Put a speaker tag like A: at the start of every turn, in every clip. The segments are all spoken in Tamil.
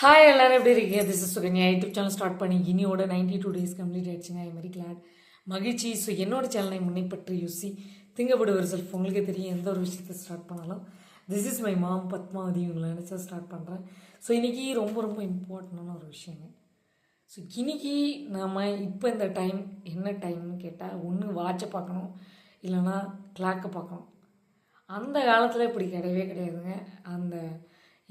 A: ஹாய் எல்லோரும் எப்படி இருக்கீங்க? This is Sukanya YouTube channel start பண்ணி இனியோட நைன்டி டூ டேஸ் கம்ப்ளீட் ஆயிடுச்சுங்க. ஐ வெரி கிளாட் மகிழ்ச்சி. ஸோ என்னோட சேனலை முன்னே பற்றி யூசி திங்கப்படு ஒரு செல்ஃப் உங்களுக்கே தெரியும். எந்த ஒரு விஷயத்தை ஸ்டார்ட் பண்ணாலும் this is my mom Padmavathi இவங்களை நினச்சா ஸ்டார்ட் பண்ணுறேன் ஸோ இன்றைக்கி ரொம்ப ரொம்ப இம்பார்ட்டண்டான ஒரு விஷயங்க. ஸோ இன்னைக்கு நாம் இப்போ இந்த டைம் என்ன டைம்னு கேட்டால் ஒன்று வாட்சை பார்க்கணும் இல்லைன்னா கிளாக்கை பார்க்கணும். அந்த காலத்தில் இப்படி கிடையவே கிடையாதுங்க. அந்த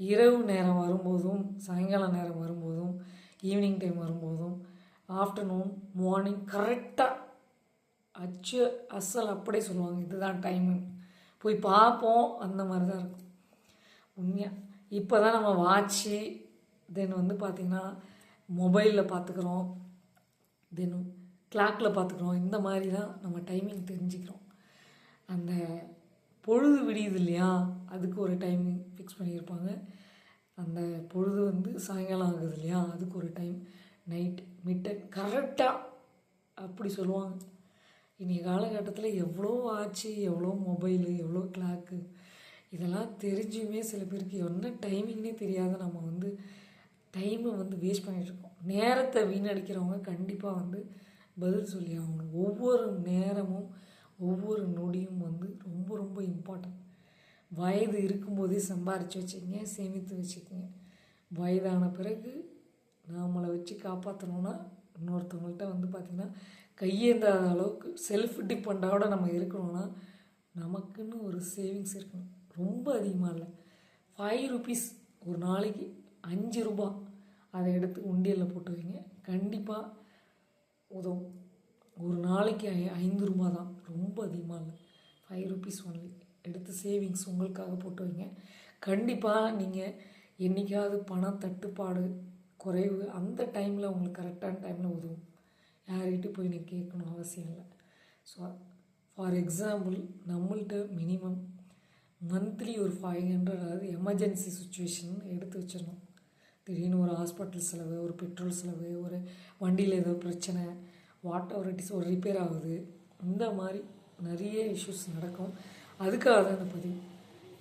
A: இரவு நேரம் வரும்போதும் சாயங்கால நேரம் வரும்போதும் ஈவினிங் டைம் வரும்போதும் ஆஃப்டர்நூன் மார்னிங் கரெக்டாக அச்சு அசல் அப்படியே சொல்லுவாங்க. இதுதான் டைமு போய் பார்ப்போம். அந்த மாதிரி தான் இருக்கும். உண்மையாக இப்போ தான் நம்ம வாட்சி தென் வந்து பார்த்திங்கன்னா மொபைலில் பார்த்துக்குறோம் தென் கிளாக்கில் பார்த்துக்குறோம் இந்த மாதிரி தான் நம்ம டைமிங் தெரிஞ்சுக்கிறோம். அந்த பொழுது விடியுது இல்லையா அதுக்கு ஒரு டைமிங் ஃபிக்ஸ் பண்ணியிருப்பாங்க. அந்த பொழுது வந்து சாயங்காலம் ஆகுது இல்லையா அதுக்கு ஒரு டைம் நைட் மிட் கரெக்டாக அப்படி சொல்லுவாங்க. இன்றைய காலகட்டத்தில் எவ்வளோ ஆச்சு எவ்வளோ மொபைலு எவ்வளோ கிளாக்கு இதெல்லாம் தெரிஞ்சுமே சில பேருக்கு என்ன டைமிங்னே தெரியாத நம்ம வந்து டைமை வந்து வேஸ்ட் பண்ணிகிட்ருக்கோம் நேரத்தை வீணடிக்கிறவங்க கண்டிப்பாக வந்து பதில் சொல்லி ஆகணும். ஒவ்வொரு நேரமும் ஒவ்வொரு நொடியும் வந்து ரொம்ப ரொம்ப இம்பார்ட்டன்ட் வயது இருக்கும்போதே சம்பாரித்து வச்சுக்கங்க சேமித்து வச்சுக்கோங்க. வயதான பிறகு நாமளை வச்சு காப்பாற்றணுன்னா இன்னொருத்தவங்கள்ட்ட வந்து பார்த்திங்கன்னா கையேந்தாத அளவுக்கு செல்ஃப் டிபெண்டாவோட நம்ம இருக்கணும்னா நமக்குன்னு ஒரு சேவிங்ஸ் இருக்கணும். ரொம்ப அதிகமாக இல்லை. ஃபைவ் ருபீஸ் ஒரு நாளைக்கு அஞ்சு ரூபா அதை எடுத்து உண்டியலில் போட்டு வைங்க. கண்டிப்பாக உதவும். ஒரு நாளைக்கு ஐ- ஐந்து ரூபா தான். ரொம்ப அதிகமாக இல்லை. ஃபைவ் ருபீஸ் ஒன்லி எடுத்து சேவிங்ஸ் உங்களுக்காக போட்டு வைங்க. கண்டிப்பாக நீங்கள் என்றைக்காவது பணம் தட்டுப்பாடு குறைவு அந்த டைமில் உங்களுக்கு கரெக்டான டைமில் உதவும். யார்கிட்ட போய் நீங்கள் கேட்கணும் அவசியம் இல்லை. ஸோ ஃபார் எக்ஸாம்பிள் நம்மள்கிட்ட மினிமம் மந்த்லி ஒரு ஃபைவ் ஹண்ட்ரட் அதாவது எமர்ஜென்சி சுச்சுவேஷன் எடுத்து வச்சிடணும். திடீர்னு ஒரு ஹாஸ்பிட்டல் செலவு ஒரு பெட்ரோல் செலவு ஒரு வண்டியில் ஏதோ பிரச்சனை வாட் எவர் இட் இஸ் ஒரு ரிப்பேர் ஆகுது. இந்த மாதிரி நிறைய இஷ்யூஸ் நடக்கும். அதுக்காக தான் இந்த பதிவு.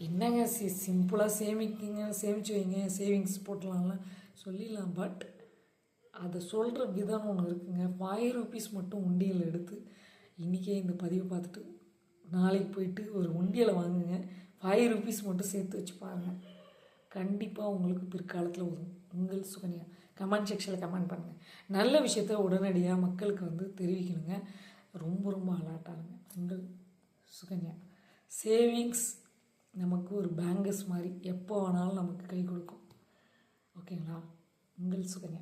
A: என்னங்க சி சிம்பிளாக சேமிக்கிங்க சேமிச்சு வைங்க சேவிங்ஸ் போட்டலாம்லாம் சொல்லிடலாம் பட் அதை சொல்கிற விதம் ஒன்று இருக்குங்க. ஃபைவ் ருபீஸ் மட்டும் உண்டியல் எடுத்து இன்றைக்கே இந்த பதிவை பார்த்துட்டு நாளைக்கு போயிட்டு ஒரு உண்டியலை வாங்குங்க. ஃபைவ் ருபீஸ் மட்டும் சேர்த்து வச்சு பாருங்கள் கண்டிப்பாக உங்களுக்கு பிற்காலத்தில் உதவும். உங்கள் சுகன்யா. கமெண்ட் செக்ஷனில் கமெண்ட் பண்ணுங்கள் நல்ல விஷயத்த உடனடியாக மக்களுக்கு வந்து தெரிவிக்கணுங்க. ரொம்ப ரொம்ப அலர்ட்டானுங்க உங்கள் சுகன்யா. சேவிங்ஸ் நமக்கு ஒரு பேங்கஸ் மாதிரி எப்போ வேணாலும் நமக்கு கை கொடுக்கும். ஓகேங்களா? உங்கள் சுகன்யா.